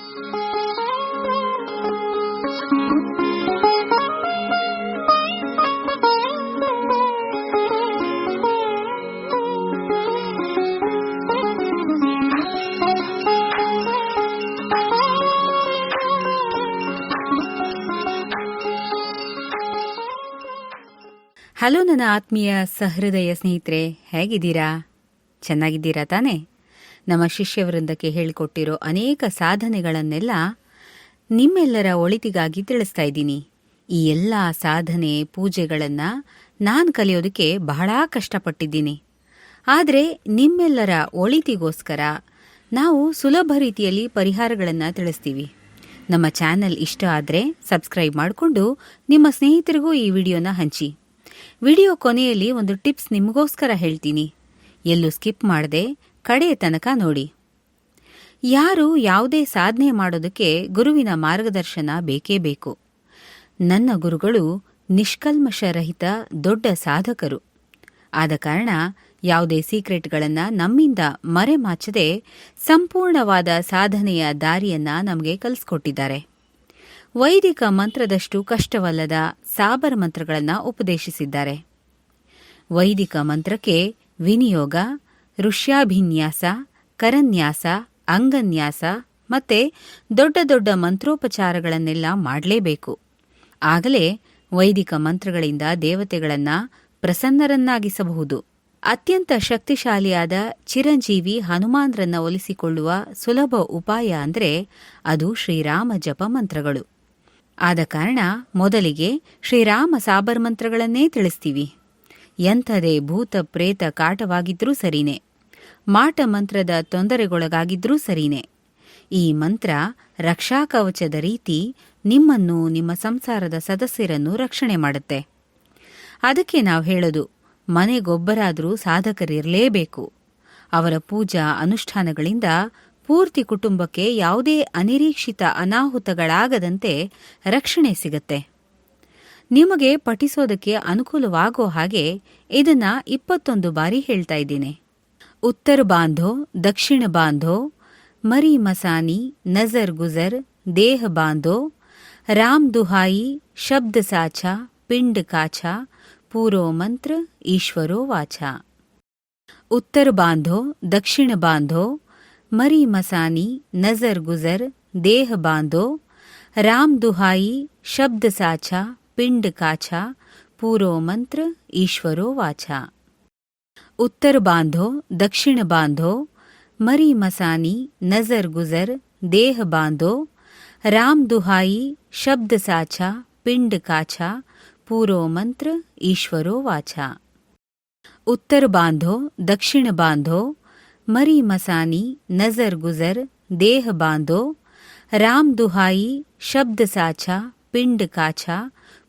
Hello ನನ್ನ ಆತ್ಮೀಯ ಸಹೃದಯ ಸ್ನೇಹಿತರೆ ಹೇಗಿದ್ದೀರಾ? ಚೆನ್ನಾಗಿದ್ದೀರಾ ತಾನೇ? ನಮ್ಮ ಶಿಷ್ಯವೃಂದಕ್ಕೆ ಹೇಳಿಕೊಟ್ಟಿರೋ ಅನೇಕ ಸಾಧನೆಗಳನ್ನೆಲ್ಲ ನಿಮ್ಮೆಲ್ಲರ ಒಳಿತಿಗಾಗಿ ತಿಳಿಸ್ತಾ ಇದ್ದೀನಿ. ಈ ಎಲ್ಲ ಸಾಧನೆ, ಪೂಜೆಗಳನ್ನು ನಾನು ಕಲಿಯೋದಕ್ಕೆ ಬಹಳ ಕಷ್ಟಪಟ್ಟಿದ್ದೀನಿ. ಆದರೆ ನಿಮ್ಮೆಲ್ಲರ ಒಳಿತಿಗೋಸ್ಕರ ನಾವು ಸುಲಭ ರೀತಿಯಲ್ಲಿ ಪರಿಹಾರಗಳನ್ನು ತಿಳಿಸ್ತೀವಿ. ನಮ್ಮ ಚಾನೆಲ್ ಇಷ್ಟ ಆದರೆ ಸಬ್ಸ್ಕ್ರೈಬ್ ಮಾಡಿಕೊಂಡು ನಿಮ್ಮ ಸ್ನೇಹಿತರಿಗೂ ಈ ವಿಡಿಯೋನ ಹಂಚಿ. ವಿಡಿಯೋ ಕೊನೆಯಲ್ಲಿ ಒಂದು ಟಿಪ್ಸ್ ನಿಮಗೋಸ್ಕರ ಹೇಳ್ತೀನಿ. ಎಲ್ಲೂ ಸ್ಕಿಪ್ ಮಾಡದೆ ಕಡೆಯ ತನಕ ನೋಡಿ. ಯಾರು ಯಾವುದೇ ಸಾಧನೆ ಮಾಡೋದಕ್ಕೆ ಗುರುವಿನ ಮಾರ್ಗದರ್ಶನ ಬೇಕೇ ಬೇಕು. ನನ್ನ ಗುರುಗಳು ನಿಷ್ಕಲ್ಮಶರಹಿತ ದೊಡ್ಡ ಸಾಧಕರು. ಆದ ಕಾರಣ ಯಾವುದೇ ಸೀಕ್ರೆಟ್ಗಳನ್ನು ನಮ್ಮಿಂದ ಮರೆಮಾಚದೆ ಸಂಪೂರ್ಣವಾದ ಸಾಧನೆಯ ದಾರಿಯನ್ನ ನಮಗೆ ಕಲಿಸ್ಕೊಟ್ಟಿದ್ದಾರೆ. ವೈದಿಕ ಮಂತ್ರದಷ್ಟು ಕಷ್ಟವಲ್ಲದ ಸಾಬರ ಮಂತ್ರಗಳನ್ನು ಉಪದೇಶಿಸಿದ್ದಾರೆ. ವೈದಿಕ ಮಂತ್ರಕ್ಕೆ ವಿನಿಯೋಗ ಋಷ್ಯಾಭಿನ್ಯಾಸ, ಕರನ್ಯಾಸ, ಅಂಗನ್ಯಾಸ ಮತ್ತೆ ದೊಡ್ಡ ದೊಡ್ಡ ಮಂತ್ರೋಪಚಾರಗಳನ್ನೆಲ್ಲ ಮಾಡಲೇಬೇಕು. ಆಗಲೇ ವೈದಿಕ ಮಂತ್ರಗಳಿಂದ ದೇವತೆಗಳನ್ನ ಪ್ರಸನ್ನರನ್ನಾಗಿಸಬಹುದು. ಅತ್ಯಂತ ಶಕ್ತಿಶಾಲಿಯಾದ ಚಿರಂಜೀವಿ ಹನುಮಾನ್ರನ್ನ ಒಲಿಸಿಕೊಳ್ಳುವ ಸುಲಭ ಉಪಾಯ ಅಂದ್ರೆ ಅದು ಶ್ರೀರಾಮ ಜಪ ಮಂತ್ರಗಳು. ಆದ ಕಾರಣ ಮೊದಲಿಗೆ ಶ್ರೀರಾಮ ಸಾಬರ್ ಮಂತ್ರಗಳನ್ನೇ ತಿಳಿಸ್ತೀವಿ. ಎಂಥದೇ ಭೂತ ಪ್ರೇತ ಕಾಟವಾಗಿದ್ರೂ ಸರಿನೇ. ಮಾಟ ಮಂತ್ರದ ತೊಂದರೆಗೊಳಗಾಗಿದ್ರೂ ಸರಿನೇ. ಈ ಮಂತ್ರ ರಕ್ಷಾಕವಚದ ರೀತಿ ನಿಮ್ಮನ್ನು ನಿಮ್ಮ ಸಂಸಾರದ ಸದಸ್ಯರನ್ನು ರಕ್ಷಣೆ ಮಾಡುತ್ತೆ. ಅದಕ್ಕೆ ನಾವು ಹೇಳೋದು, ಮನೆಗೊಬ್ಬರಾದರೂ ಸಾಧಕರಿರಲೇಬೇಕು. ಅವರ ಪೂಜಾ ಅನುಷ್ಠಾನಗಳಿಂದ ಪೂರ್ತಿ ಕುಟುಂಬಕ್ಕೆ ಯಾವುದೇ ಅನಿರೀಕ್ಷಿತ ಅನಾಹುತಗಳಾಗದಂತೆ ರಕ್ಷಣೆ ಸಿಗತ್ತೆ. ನಿಮಗೆ ಪಠಿಸೋದಕ್ಕೆ ಅನುಕೂಲವಾಗೋ ಹಾಗೆ ಇದನ್ನ ಇಪ್ಪತ್ತೊಂದು ಬಾರಿ ಹೇಳ್ತಾ ಇದ್ದೀನಿ. उत्तर बांधो, दक्षिण बांधो, मरी मसानी, नज़र गुजर, देह बांधो, राम दुहाई, शब्द साछा पिंड काछा, पूरो मंत्र, ईश्वरो वाचा उत्तर बांधो, दक्षिण बांधो, मरी मसानी, नज़र गुजर, देह बांधो, राम दुहाई, शब्द साछा पिंड काछा, पूरो मंत्र, ईश्वरो वाचा उत्तर बांधो, दक्षिण बांधो, मरी मसानी, नज़र गुज़र, देह बांधो, राम दुहाई, शब्द साछा पिंड काछा पूरो मंत्र, ईश्वरो वाछा उत्तर बांधो, दक्षिण बांधो, मरी मसानी, नज़र गुज़र, देह बांधो, राम दुहाई, शब्द साछा पिंड काछा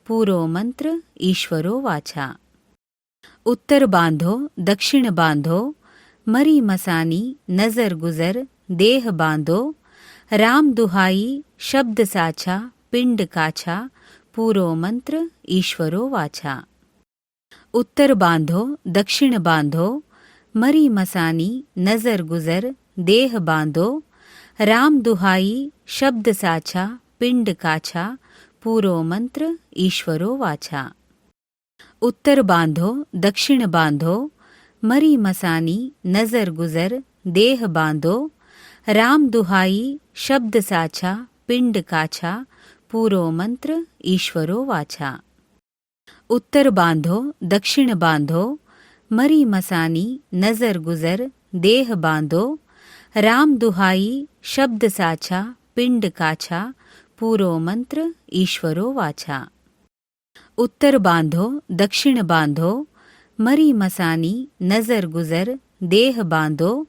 पूरो मंत्र, ईश्वरो वाछा उत्तर बांधो, दक्षिण बांधो, मरी मसानी, नज़र गुजर, देह बांधो, राम दुहाई, शब्द साछा पिंड काछा, पूरो मंत्र, ईश्वरो वाछा। उत्तर बांधो, दक्षिण बांधो, मरी मसानी, नज़र गुजर, देह बांधो, राम दुहाई, शब्द साछा पिंड काछा, पूरो मंत्र, ईश्वरो वाछा। उत्तर बांधो, दक्षिण बांधो, मरी मसानी, नज़र गुजर, देह बांधो, राम दुहाई, शब्द साछा, पिंड काछा, पूरो मंत्र, ईश्वरो वाछा। उत्तर बांधो, दक्षिण बांधो, मरी मसानी, नज़र गुजर, देह बांधो, राम दुहाई, शब्द साछा, पिंड काछा, पूरो मंत्र, ईश्वरो वाछा। उत्तर बांधो, दक्षिण बांधो, मरी मसानी, नज़र गुज़र, देह बांधो,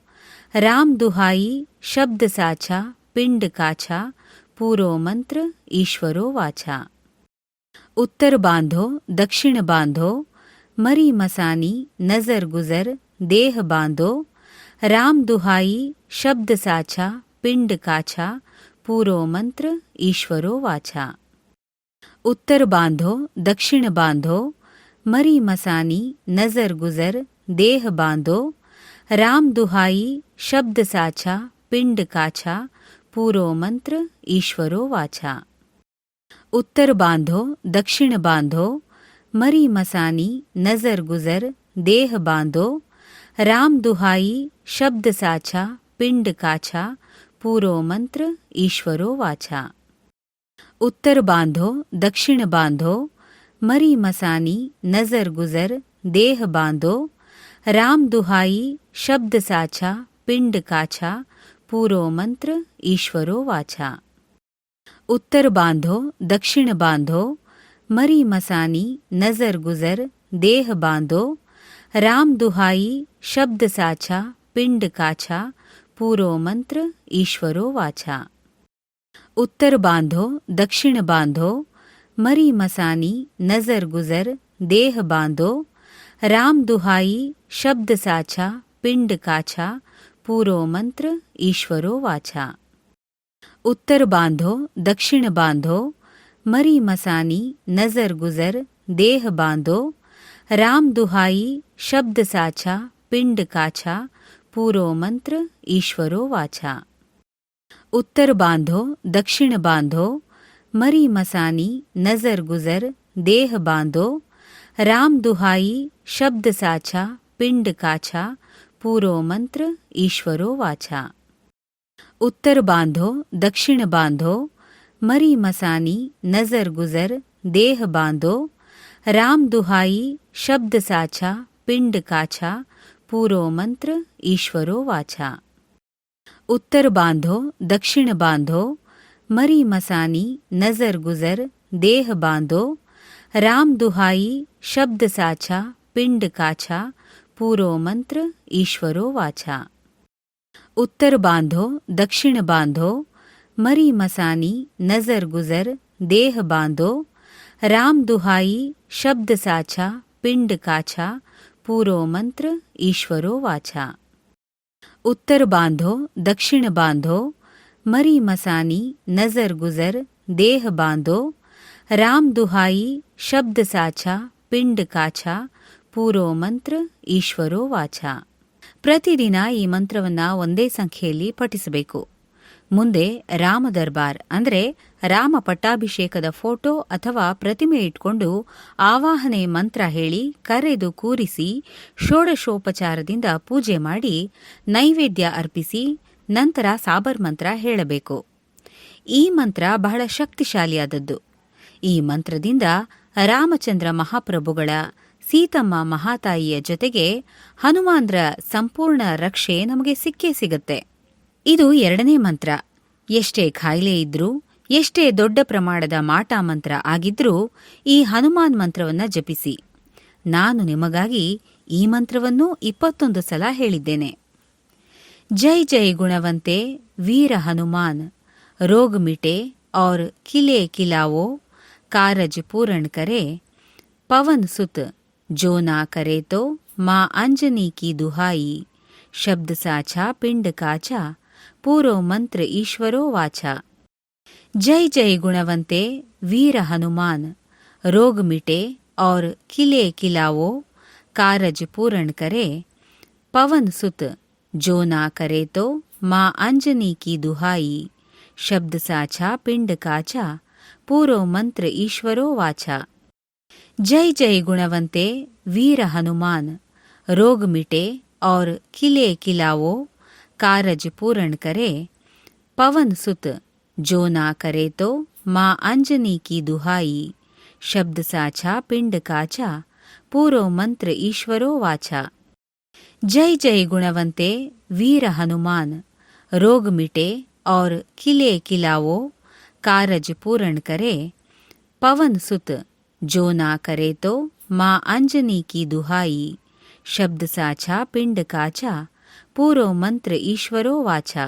राम दुहाई, शब्द साछा पिंड काछा, पूरो मंत्र, ईश्वरो वाछा। उत्तर बांधो, दक्षिण बांधो, मरी मसानी, नज़र गुज़र, देह बांधो, राम दुहाई, शब्द साछा पिंड काछा, पूरो मंत्र, ईश्वरो वाछा। उत्तर बांधो, दक्षिण बांधो, मरी मसानी, नज़र गुजर, देह बांधो, राम दुहाई, शब्द साछा पिंड काछा, पूरो मंत्र, ईश्वरो वाचा उत्तर बांधो, दक्षिण बांधो, मरी मसानी, नज़र गुजर, देह बांधो, राम दुहाई, शब्द साछा पिंड काछा, पूरो मंत्र, ईश्वरो वाचा उत्तर बांधो, दक्षिण बांधो, मरी मसानी, नज़र गुजर, देह बांधो, राम दुहाई, शब्द साछा पिंड काछा पूरो मंत्र, ईश्वरो वाचा। उत्तर बांधो, दक्षिण बांधो, मरी मसानी, नज़र गुजर, देह बांधो, राम दुहाई, शब्द साछा पिंड काछा पूरो मंत्र, ईश्वरो वाचा। उत्तर बांधो, दक्षिण बांधो, मरी मसानी, नज़र गुजर, देह बांधो, राम दुहाई, शब्द साछा पिंड काछा, पूरो मंत्र, ईश्वरो वाचा उत्तर बांधो, दक्षिण बांधो, मरी मसानी, नज़र गुजर, देह बांधो, राम दुहाई, शब्द साछा पिंड काछा, पूरो मंत्र, ईश्वरो वाचा उत्तर बांधो, दक्षिण बांधो, मरी मसानी, नज़र गुजर, देह बांधो, राम दुहाई, शब्द साछा पिंड काछा, पूरो मंत्र, ईश्वरो वाचा उत्तर बांधो, दक्षिण बांधो, मरी मसानी, नज़र गुजर, देह बांधो, राम दुहाई, शब्द साछा पिंड काछा, पूरो मंत्र, ईश्वरो वाचा उत्तर बांधो, दक्षिण बांधो, मरी मसानी, नज़र गुजर, देह बांधो, राम दुहाई, शब्द साछा पिंड काछा, पूरो मंत्र, ईश्वरो वाचा उत्तर बांधो, दक्षिण बांधो, मरी मसानी, नज़र गुजर, देह बांधो, राम दुहाई, शब्द साछा पिंड काछा, पूरो मंत्र, ईश्वरो वाचा उत्तर बांधो दक्षिण बांधो मरी मसानी नजर गुजर देह बांधो राम दुहाई शब्द साचा पिंड काछा पूरो ಮಂತ್ರ ಈಶ್ವರೋ ವಾಚಾ ಪ್ರತಿದಿನ ಈ ಮಂತ್ರವನ್ನ ಒಂದೇ ಸಂಖ್ಯೆಯಲ್ಲಿ ಪಠಿಸಬೇಕು ಮುಂದೆ ರಾಮ ದರ್ಬಾರ್ ಅಂದರೆ ರಾಮ ಪಟ್ಟಾಭಿಷೇಕದ ಫೋಟೋ ಅಥವಾ ಪ್ರತಿಮೆ ಇಟ್ಕೊಂಡು ಆವಾಹನೆ ಮಂತ್ರ ಹೇಳಿ ಕರೆದು ಕೂರಿಸಿ ಷೋಡಶೋಪಚಾರದಿಂದ ಪೂಜೆ ಮಾಡಿ ನೈವೇದ್ಯ ಅರ್ಪಿಸಿ ನಂತರ ಸಾಬರ್ ಮಂತ್ರ ಹೇಳಬೇಕು. ಈ ಮಂತ್ರ ಬಹಳ ಶಕ್ತಿಶಾಲಿಯಾದದ್ದು. ಈ ಮಂತ್ರದಿಂದ ರಾಮಚಂದ್ರ ಮಹಾಪ್ರಭುಗಳ, ಸೀತಮ್ಮ ಮಹಾತಾಯಿಯ ಜೊತೆಗೆ ಹನುಮಾನ್ರ ಸಂಪೂರ್ಣ ರಕ್ಷೆ ನಮಗೆ ಸಿಕ್ಕೇ ಸಿಗುತ್ತೆ. ಇದು ಎರಡನೇ ಮಂತ್ರ. ಎಷ್ಟೇ ಖಾಯಿಲೆ ಇದ್ರೂ, ಎಷ್ಟೇ ದೊಡ್ಡ ಪ್ರಮಾಣದ ಮಾಟ ಮಂತ್ರ ಆಗಿದ್ರೂ, ಈ ಹನುಮಾನ್ ಮಂತ್ರವನ್ನ ಜಪಿಸಿ. ನಾನು ನಿಮಗಾಗಿ ಈ ಮಂತ್ರವನ್ನು ಇಪ್ಪತ್ತೊಂದು ಸಲ ಹೇಳಿದ್ದೇನೆ. ಜೈ ಜೈ ಗುಣವಂತೆ ವೀರ ಹನುಮಾನ್, ರೋಗ ಮಿಟೆ ಔರ್ ಕಿಲೆ ಕಿಲಾವೋ, ಕಾರಜ್ ಪೂರಣ್ ಕರೆ, ಪವನ್ ಸುತ್ ಜೋನಾ ಕರೆ ತೋ ಮಾ ಅಂಜನಿ ಕಿ ದುಹಾಯಿ, ಶಬ್ದ ಸಾಚಾ ಪಿಂಡ ಕಾಚಾ पूरो मंत्र ईश्वरो वाचा जय जय गुणवंते वीर हनुमान रोग मिटे और किले किलावो कारज पूर्ण करे पवन सुत जो ना करे तो माँ अंजनी की दुहाई शब्द साछा पिंड काचा पूरो मंत्र ईश्वरो वाचा जय जय गुणवंते वीर हनुमान रोग मिटे और किले किलावो कारज पूर्ण करे, पवन सुत, जो ना करे तो माँ अंजनी की दुहाई। शब्द साछा पिंड काचा, पूरो मंत्र ईश्वरो वाचा। जय जय गुणवंते, वीर हनुमान, रोग मिटे और किले किलावो, कारज पूर्ण करे, पवन सुत, जो ना करे तो माँ अंजनी की दुहाई। शब्द साछा पिंड काचा पूरो मंत्र ईश्वरो वाचा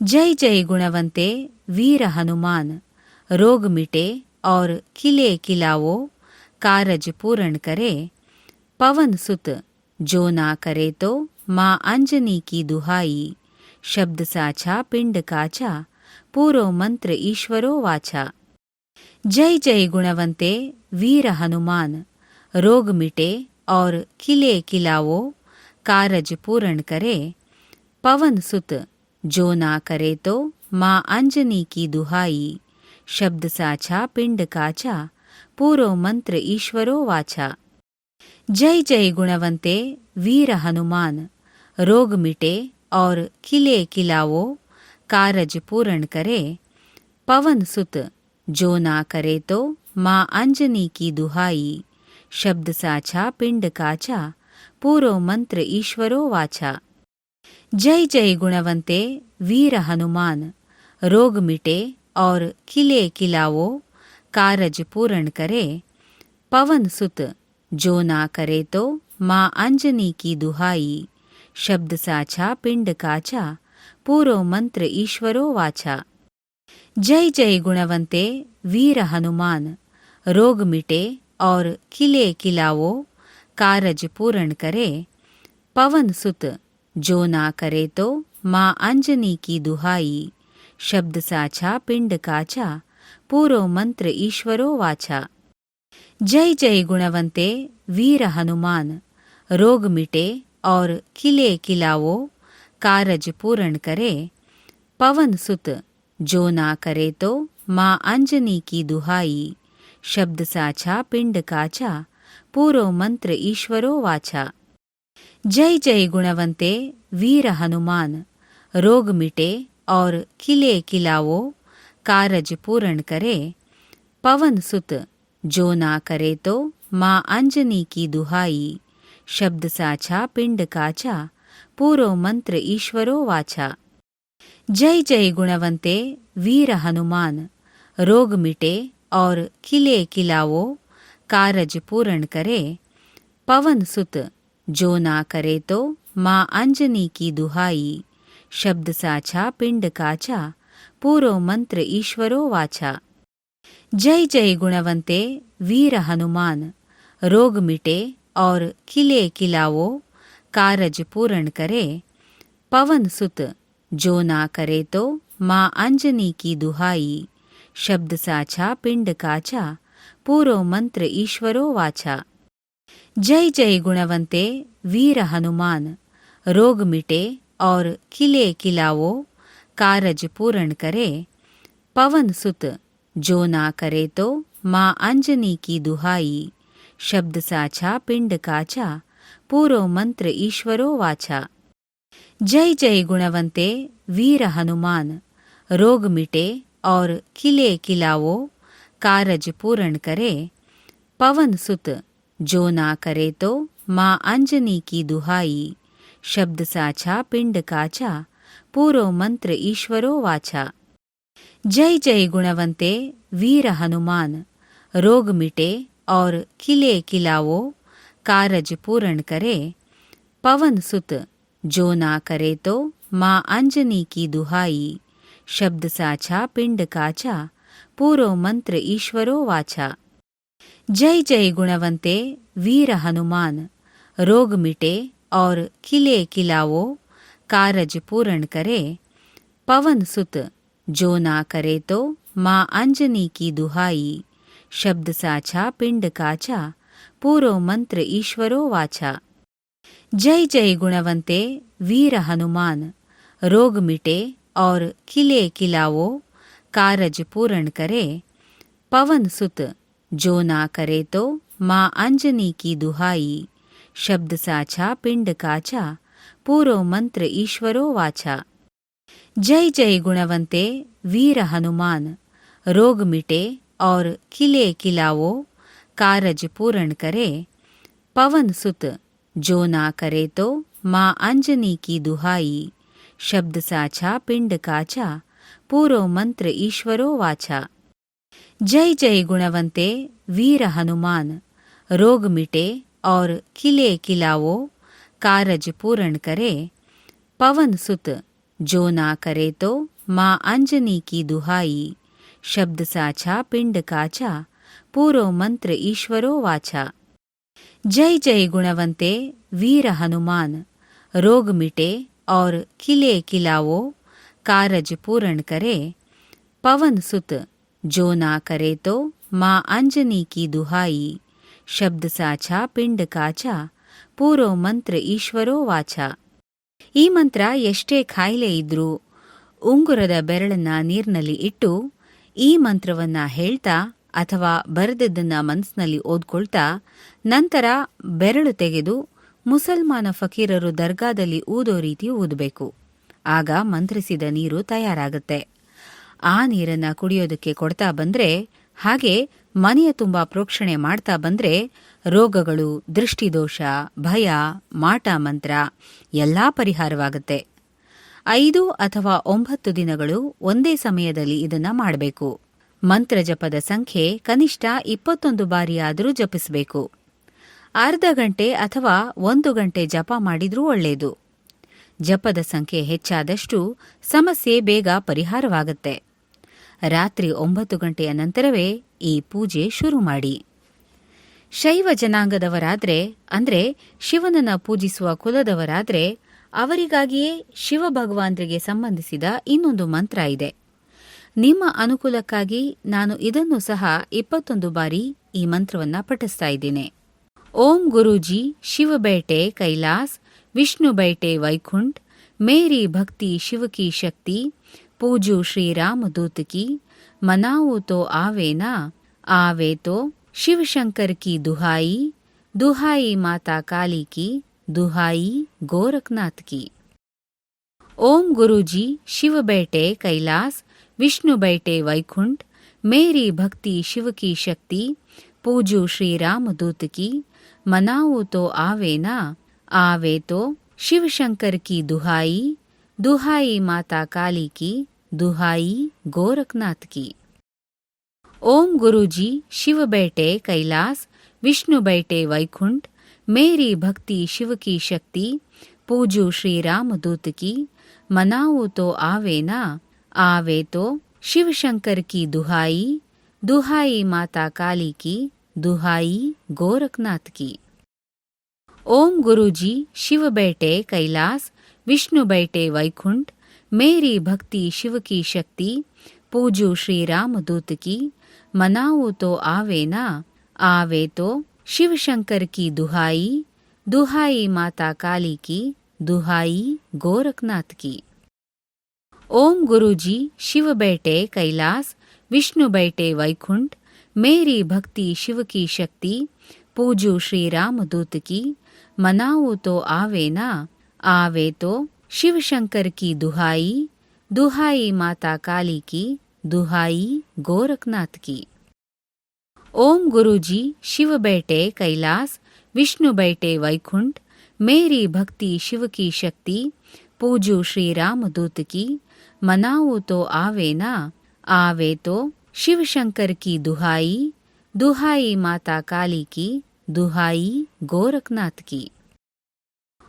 जय जय गुणवंते वीर हनुमान रोग मिटे और किले किलावो कारज पूर्ण करे पवन सुत जो ना करे तो माँ अंजनी की दुहाई शब्द साछा पिंड काचा पूरो मंत्र ईश्वरो वाचा जय जय गुणवंते वीर हनुमान रोग मिटे और किले किलावो कारज पूर्ण करे, पवन सुत, जो ना करे तो माँ अंजनी की दुहाई। शब्द साछा पिंड काचा, पूरो मंत्र ईश्वरो वाचा। जय जय गुणवंते, वीर हनुमान, रोग मिटे और किले किलावो, कारज पूर्ण करे, पवन सुत, जो ना करे तो माँ अंजनी की दुहाई। शब्द साछा पिंड काचा पूरो मंत्र ईश्वरो वाचा जय जय गुणवंते वीर हनुमान रोग मिटे और किले किलावो कारज पूर्ण करे पवन सुत जो ना करे तो माँ अंजनी की दुहाई शब्द साछा पिंड काचा पूरो मंत्र ईश्वरो वाचा जय जय गुणवंते वीर हनुमान रोग मिटे और किले किलावो कारज पूर्ण करे, पवन सुत, जो ना करे तो माँ अंजनी की दुहाई। शब्द साछा पिंड काचा, पूरो मंत्र ईश्वरो वाचा। जय जय गुणवंते, वीर हनुमान, रोग मिटे और किले किलावो, कारज पूर्ण करे, पवन सुत, जो ना करे तो माँ अंजनी की दुहाई। शब्द साछा पिंड काचा पूरो मंत्र ईश्वरो वाचा जय जय गुणवंते वीर हनुमान रोग मिटे और किले किलावो कारज पूर्ण करे पवन सुत जो ना करे तो माँ अंजनी की दुहाई शब्द साछा पिंड काचा पूरो मंत्र ईश्वरो वाचा जय जय गुणवंते वीर हनुमान रोग मिटे और किले किलावो कारज पूर्ण करे, पवन सुत, जो ना करे तो माँ अंजनी की दुहाई। शब्द साछा पिंड काचा, पूरो मंत्र ईश्वरो वाचा। जय जय गुणवंते, वीर हनुमान, रोग मिटे और किले किलावो, कारज पूर्ण करे, पवन सुत, जो ना करे तो माँ अंजनी की दुहाई। शब्द साछा पिंड काचा पूरो मंत्र ईश्वरो वाचा जय जय गुणवंते वीर हनुमान रोग मिटे और किले किलावो कारज पूर्ण करे पवन सुत जो ना करे तो माँ अंजनी की दुहाई शब्द साछा पिंड काचा पूरो मंत्र ईश्वरो वाचा जय जय गुणवंते वीर हनुमान रोग मिटे और किले किलावो कारज पूर्ण करे, पवन सुत, जो ना करे तो माँ अंजनी की दुहाई। शब्द साछा पिंड काचा, पूरो मंत्र ईश्वरो वाचा। जय जय गुणवंते, वीर हनुमान, रोग मिटे और किले किलावो, कारज पूर्ण करे, पवन सुत, जो ना करे तो माँ अंजनी की दुहाई। शब्द साछा पिंड काचा पूरो मंत्र ईश्वरो वाचा जय जय गुणवंते वीर हनुमान रोग मिटे और किले किलावो कारज पूर्ण करे पवन सुत जो ना करे तो माँ अंजनी की दुहाई शब्द साछा पिंड काचा पूरो मंत्र ईश्वरो वाचा जय जय गुणवंते वीर हनुमान रोग मिटे और किले किलावो कारज पूर्ण करे, पवन सुत, जो ना करे तो माँ अंजनी की दुहाई। शब्द साछा पिंड काचा, पूरो मंत्र ईश्वरो वाचा। जय जय गुणवंते, वीर हनुमान, रोग मिटे और किले किलावो, कारज पूर्ण करे, पवन सुत, जो ना करे तो माँ अंजनी की दुहाई। शब्द साछा पिंड काचा पूरो मंत्र ईश्वरो वाचा जय जय गुणवंते वीर हनुमान रोग मिटे और किले किलावो कारज पूर्ण करे पवन सुत जो ना करे तो माँ अंजनी की दुहाई शब्द साछा पिंड काचा पूरो मंत्र ईश्वरो वाचा जय जय गुणवंते वीर हनुमान रोग मिटे और किले किलावो कारज पूर्ण करे पवन सुत जो ना करे तो माँ अंजनी की दुहाई शब्द साछा पिंड काचा पूरो मंत्र ಈಶ್ವರೋ ವಾಚ ಈ ಮಂತ್ರ ಎಷ್ಟೇ ಖಾಯಿಲೆ ಇದ್ರೂ ಉಂಗುರದ ಬೆರಳನ್ನ ನೀರಿನಲ್ಲಿ ಇಟ್ಟು ಈ ಮಂತ್ರವನ್ನ ಹೇಳ್ತಾ ಅಥವಾ ಬರೆದದ್ದನ್ನ ಮನಸ್ಸಿನಲ್ಲಿ ಓದ್ಕೊಳ್ತಾ ನಂತರ ಬೆರಳು ತೆಗೆದು ಮುಸಲ್ಮಾನ ಫಕೀರರು ದರ್ಗಾದಲ್ಲಿ ಊದೋ ರೀತಿ ಊದಬೇಕು ಆಗ ಮಂತ್ರಿಸಿದ ನೀರು ತಯಾರಾಗುತ್ತೆ. ಆ ನೀರನ್ನ ಕುಡಿಯೋದಕ್ಕೆ ಕೊಡ್ತಾ ಬಂದ್ರೆ, ಹಾಗೆ ಮನೆಯ ತುಂಬ ಪ್ರೋಕ್ಷಣೆ ಮಾಡ್ತಾ ಬಂದ್ರೆ, ರೋಗಗಳು, ದೃಷ್ಟಿದೋಷ, ಭಯ, ಮಾಟ ಮಂತ್ರ ಎಲ್ಲಾ ಪರಿಹಾರವಾಗುತ್ತೆ. ಐದು ಅಥವಾ ಒಂಬತ್ತು ದಿನಗಳು ಒಂದೇ ಸಮಯದಲ್ಲಿ ಇದನ್ನ ಮಾಡಬೇಕು. ಮಂತ್ರ ಜಪದ ಸಂಖ್ಯೆ ಕನಿಷ್ಠ ಇಪ್ಪತ್ತೊಂದು ಬಾರಿಯಾದರೂ ಜಪಿಸಬೇಕು. ಅರ್ಧ ಗಂಟೆ ಅಥವಾ ಒಂದು ಗಂಟೆ ಜಪ ಮಾಡಿದ್ರೂ ಒಳ್ಳೆಯದು ಜಪದ ಸಂಖ್ಯೆ ಹೆಚ್ಚಾದಷ್ಟು ಸಮಸ್ಯೆ ಬೇಗ ಪರಿಹಾರವಾಗುತ್ತೆ. ರಾತ್ರಿ ಒಂಬತ್ತು ಗಂಟೆಯ ನಂತರವೇ ಈ ಪೂಜೆ ಶುರು ಮಾಡಿ. ಶೈವ ಜನಾಂಗದವರಾದ್ರೆ, ಅಂದ್ರೆ ಶಿವನನ್ನ ಪೂಜಿಸುವ ಕುಲದವರಾದ್ರೆ ಅವರಿಗಾಗಿಯೇ ಶಿವ ಭಗವಾನ್ರಿಗೆ ಸಂಬಂಧಿಸಿದ ಇನ್ನೊಂದು ಮಂತ್ರ ಇದೆ. ನಿಮ್ಮ ಅನುಕೂಲಕ್ಕಾಗಿ ನಾನು ಇದನ್ನು ಸಹ ಇಪ್ಪತ್ತೊಂದು ಬಾರಿ ಈ ಮಂತ್ರವನ್ನ ಪಠಿಸ್ತಾ ಇದ್ದೇನೆ. ಓಂ ಗುರೂಜಿ, ಶಿವಬೇಟೆ, ಕೈಲಾಸ್ विष्णु बैठे वैकुंठ, मेरी भक्ति शिव की शक्ति, पूजू श्री राम दूत की, मनाओ तो आवे ना, आवे तो शिव शंकर की दुहाई दुहाई माता काली की, दुहाई गोरखनाथ की। ओम गुरुजी, शिव बैठे कैलाश विष्णु बैठे वैकुंठ, मेरी भक्ति शिव की शक्ति, पूजू श्री राम दूत की, मनाओ तो आवे ना आवे तो शिव शंकर की दुहाई दुहाई माता काली की, दुहाई गोरखनाथ की। ओम गुरुजी, शिव बैठे कैलास, विष्णु बैठे वैकुंठ, मेरी भक्ति शिव की शक्ति, पूजू श्री राम दूत की। मनाओ तो आवे ना आवे तो शिव शंकर की दुहाई दुहाई माता काली की, दुहाई गोरखनाथ की। ओम गुरुजी, शिव बैठे कैलास, विष्णु बैठे वैकुंठ, मेरी भक्ति शिव की शक्ति, पूजू श्री राम दूत की, मनाओ तो आवे ना, आवे तो शिव शंकर की दुहाई दुहाई माता काली की, दुहाई गोरखनाथ की। ओम गुरुजी, शिव बैठे कैलास, विष्णु बैठे वैकुंठ, मेरी भक्ति शिव की शक्ति, पूजू श्री राम दूत की मनाओ तो आवे ना आवे तो शिव शंकर की दुहाई दुहाई माता काली की दुहाई गोरखनाथ की। ओम गुरुजी, शिव बैठे कैलास, विष्णु बैठे वैकुंठ, मेरी भक्ति शिव की शक्ति, पूजू श्री राम दूत की। मनाओ तो आवे ना आवे तो शिव शंकर की दुहाई दुहाई माता काली की दुहाई गोरखनाथ की।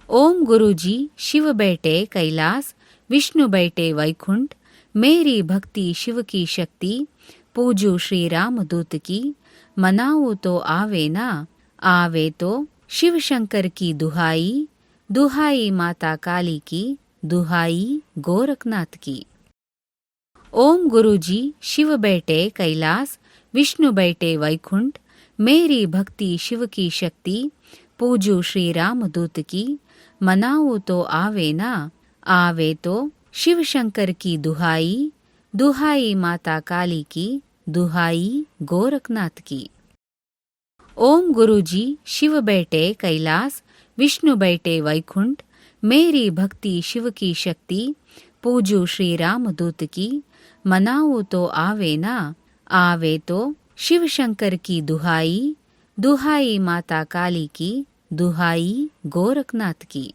ओम गुरुजी, शिव बैठे कैलास, विष्णु बैठे वैकुंठ, मेरी भक्ति शिव की शक्ति, पूजू श्री राम दूत की। मनाओ तो आवे ना, आवे तो शिव शंकर की दुहाई दुहाई माता काली की, दुहाई गोरखनाथ की। ओम गुरुजी, शिव बैठे कैलास, विष्णु बैठे वैकुंठ मेरी भक्ति शिव की शक्ति, पूजू श्री राम दूत की। मनाओ तो आवे ना, आवे तो शिव शंकर की दुहाई दुहाई माता काली की, दुहाई गोरखनाथ की। ओम गुरुजी, शिव बैठे कैलास, विष्णु बैठे वैकुंठ, मेरी भक्ति शिव की शक्ति, पूजू श्री राम दूत की। मनाओ तो आवे ना, आवे तो शिव शंकर की दुहाई दुहाई माता काली की, दुहाई गोरखनाथ की।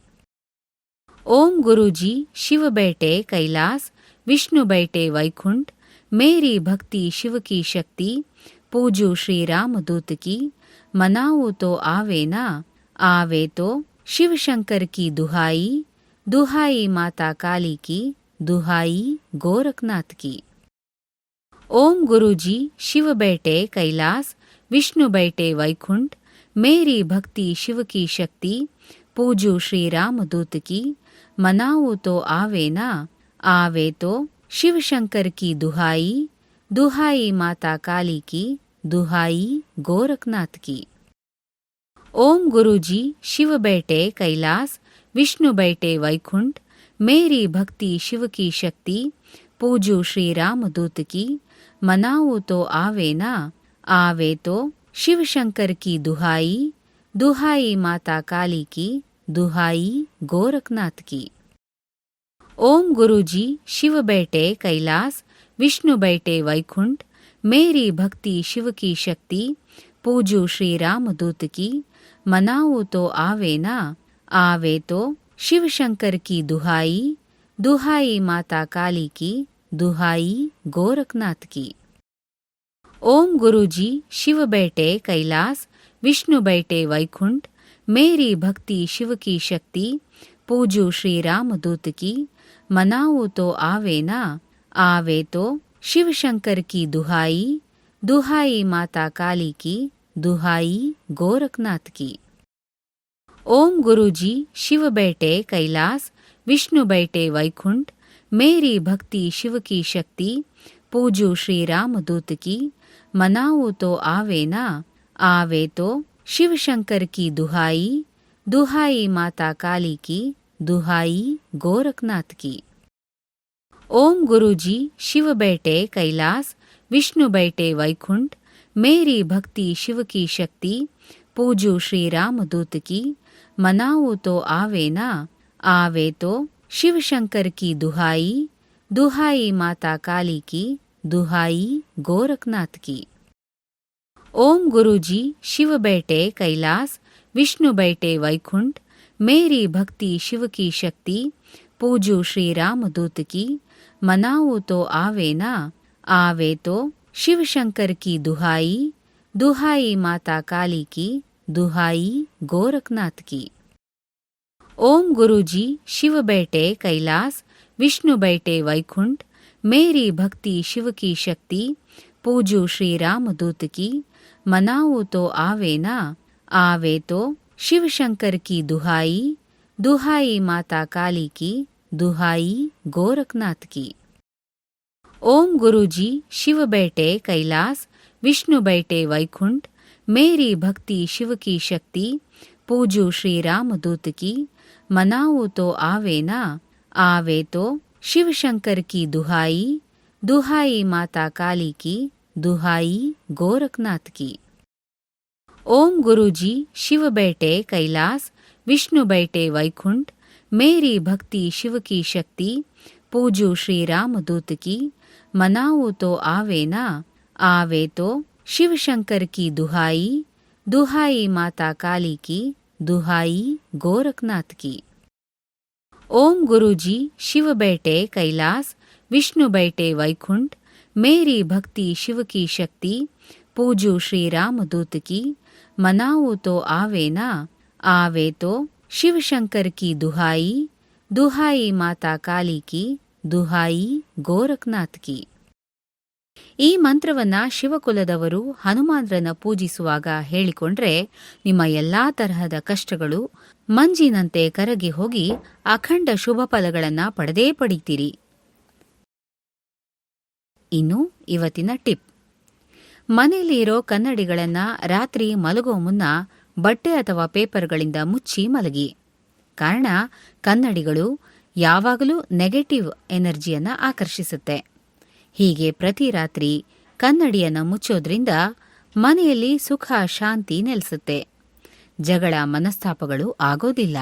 ओम गुरुजी, शिव बैठे कैलास, विष्णु बैठे वैकुंठ, मेरी भक्ति शिव की शक्ति, पूजू श्री राम दूत की। मनाओ तो आवे ना, आवे तो शिव शंकर की दुहाई दुहाई माता काली की, दुहाई गोरखनाथ की। ओम गुरुजी, शिव बैठे कैलास, विष्णु बैठे वैकुंठ, मेरी भक्ति शिव की शक्ति, पूजू श्री राम दूत की, मनाओ तो आवे ना, आवे तो शिव शंकर की दुहाई दुहाई माता काली की, दुहाई गोरखनाथ की। ओम गुरुजी, शिव बैठे कैलास, विष्णु बैठे वैकुंठ, मेरी भक्ति शिव की शक्ति, पूजू श्री राम दूत की मनाऊ तो आवे ना। आवे तो शिव शंकर की दुहाई दुहाई माता काली की, दुहाई गोरखनाथ की। ओम गुरुजी, शिव बैठे कैलास, विष्णु बैठे वैकुंठ, मेरी भक्ति शिव की शक्ति, पूजू श्री राम दूत की। मनाऊ तो आवे ना। आवे तो शिव शंकर की दुहाई दुहाई माता काली की दुहाई गोरखनाथ की ओम गुरुजी शिव बैठे कैलास विष्णु बैठे वैकुंठ, मेरी भक्ति शिव की शक्ति, पूजू श्री राम दूत की मनाऊ तो आवे ना, आवे तो शिव शंकर की दुहाई दुहाई माता काली की दुहाई गोरखनाथ की ओम गुरुजी शिव बैठे कैलास विष्णु बैठे वैकुंठ मेरी भक्ति शिव की शक्ति, पूजू श्री राम दूत की। मनाऊ तो आवे ना, आवे तो शिव शंकर की दुहाई दुहाई माता काली की, दुहाई गोरखनाथ की। ओम गुरुजी, शिव बैठे कैलास, विष्णु बैठे वैकुंठ, मेरी भक्ति शिव की शक्ति, पूजू श्री राम दूत की। मनाऊ तो आवे ना, आवे तो शिव शंकर की दुहाई दुहाई माता काली की, दुहाई गोरखनाथ की। ओम गुरुजी, शिव बैठे कैलास, विष्णु बैठे वैकुंठ, मेरी भक्ति शिव की शक्ति, पूजू श्री राम दूत की। मनाऊ तो आवे ना, आवे तो शिव शंकर की दुहाई दुहाई माता काली की, दुहाई गोरखनाथ की। ओम गुरुजी, शिव बैठे कैलास, विष्णु बैठे वैकुंठ, मेरी भक्ति शिव की शक्ति, पूजू श्री राम दूत की मनाऊ तो आवे ना, आवे तो शिव शंकर की दुहाई दुहाई माता काली की, दुहाई गोरखनाथ की। ओम गुरुजी, शिव बैठे कैलास, विष्णु बैठे वैकुंठ, मेरी भक्ति शिव की शक्ति, पूजू श्री राम दूत की मनाऊ तो आवे ना आवे तो शिव शंकर की दुहाई दुहाई माता काली की दुहाई गोरखनाथ की। ओम गुरुजी, शिव बैठे कैलास, विष्णु बैठे वैकुंठ, मेरी भक्ति शिव की शक्ति, पूजू श्री राम दूत की, मनाऊ तो आवे ना आवे तो शिव शंकर की दुहाई दुहाई माता काली की दुहाई गोरखनाथ की। ओम गुरुजी, शिव बैठे कैलाश विष्णु बैठे वैकुंठ, मेरी भक्ति शिव की शक्ति, पूजू श्री राम दूत की। मनाओ तो आवे ना, आवे तो शिव शंकर की दुहाई दुहाई माता काली की, दुहाई गोरखनाथ की। ಈ ಮಂತ್ರವನ್ನ ಶಿವಕುಲದವರು ಹನುಮಾನ್ರನ್ನ ಪೂಜಿಸುವಾಗ ಹೇಳಿಕೊಂಡ್ರೆ ನಿಮ್ಮ ಎಲ್ಲಾ ತರಹದ ಕಷ್ಟಗಳು ಮಂಜಿನಂತೆ ಕರಗಿ ಹೋಗಿ ಅಖಂಡ ಶುಭ ಫಲಗಳನ್ನ ಪಡೆದೇ ಪಡೀತೀರಿ. ಇನ್ನು ಇವತ್ತಿನ ಟಿಪ್. ಮನೆಯಲ್ಲಿ ಇರೋ ಕನ್ನಡಿಗಳನ್ನ ರಾತ್ರಿ ಮಲಗೋ ಮುನ್ನ ಬಟ್ಟೆ ಅಥವಾ ಪೇಪರ್ಗಳಿಂದ ಮುಚ್ಚಿ ಮಲಗಿ. ಕಾರಣ ಕನ್ನಡಿಗಳು ಯಾವಾಗಲೂ ನೆಗೆಟಿವ್ ಎನರ್ಜಿಯನ್ನ ಆಕರ್ಷಿಸುತ್ತೆ. ಹೀಗೆ ಪ್ರತಿ ರಾತ್ರಿ ಕನ್ನಡಿಯನ್ನು ಮುಚ್ಚೋದ್ರಿಂದ ಮನೆಯಲ್ಲಿ ಸುಖ ಶಾಂತಿ ನೆಲೆಸುತ್ತೆ. ಜಗಳ ಮನಸ್ತಾಪಗಳು ಆಗೋದಿಲ್ಲ.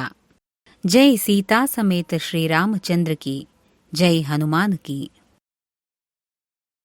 ಜೈ ಸೀತಾ ಸಮೇತ ಶ್ರೀರಾಮಚಂದ್ರಕಿ ಜೈ ಹನುಮಾನ್ ಕಿ.